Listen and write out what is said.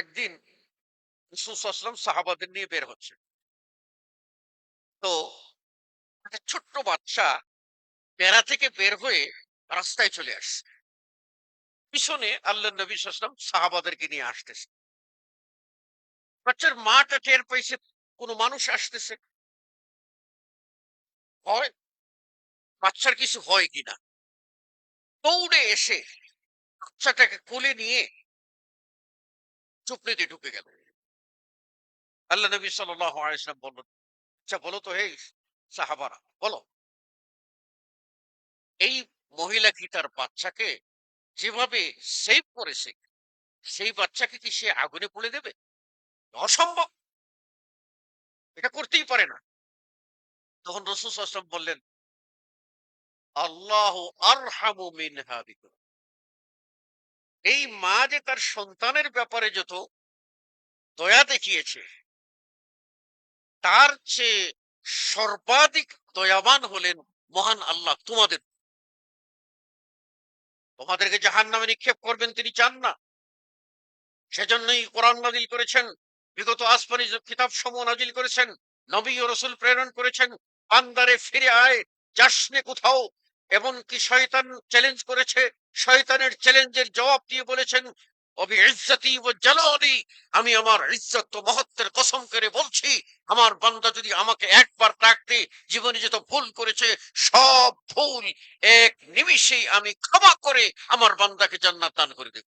একদিন রসুলাম সাহাবাদের নিয়ে বের হচ্ছে। তো একটা ছোট্ট বাচ্চা বেড়া থেকে বের হয়ে রাস্তায় চলে আসছে। পিছনে আল্লাহ নবী সাল্লাম সাহাবাদেরকে নিয়ে আসতেছে। বাচ্চার মাটা টের পাইছে, কোনো মানুষ আসতেছে। হয় বাচ্চার কিছু হয় কিনা? দৌড়ে এসে বাচ্চাটাকে কোলে নিয়ে চুপড়িতে ঢুকে গেল। আল্লাহ নবী সাল্লাম বললেন আচ্ছা বলো তো হে সাহাবারা, বলো। এই মহিলা কি তার বাচ্চাকে যেভাবে সেভ করেছে, সেই বাচ্চাকে কি সে আগুনে পুড়ে দেবে? অসম্ভব। এটা করতেই পারে না। তখন রসুল আসলাম বললেন, আল্লাহ আর আরহামু মিনহা বিকুম। এই মা যে তার সন্তানের ব্যাপারে যত দয়া দেখিয়েছে, তার চেয়ে সর্বাধিক দয়াবান হলেন মহান আল্লাহ তোমাদের। তোমাদেরকে জাহান নামে নিক্ষেপ করবেন তিনি চান না। সেজন্যই কোরআন নাজিল করেছেন, বিগত আসমানি কিতাব সমূহ নাজিল করেছেন, নবী ও রসুল প্রেরণ করেছেন আন্দারে ফিরে আয় যাসনে কোথাও। এমনকি শয়তান চ্যালেঞ্জ করেছে। শয়তানের চ্যালেঞ্জের জবাব দিয়ে বলেছেন আমি আমার ইজ্জত মহত্বের কসম করে বলছি, আমার বান্দা যদি আমাকে একবার ডাকতে জীবনে যত ভুল করেছে, সব ভুল এক নিমিষেই আমি ক্ষমা করে আমার বান্দাকে জান্নাত দান করে দেব।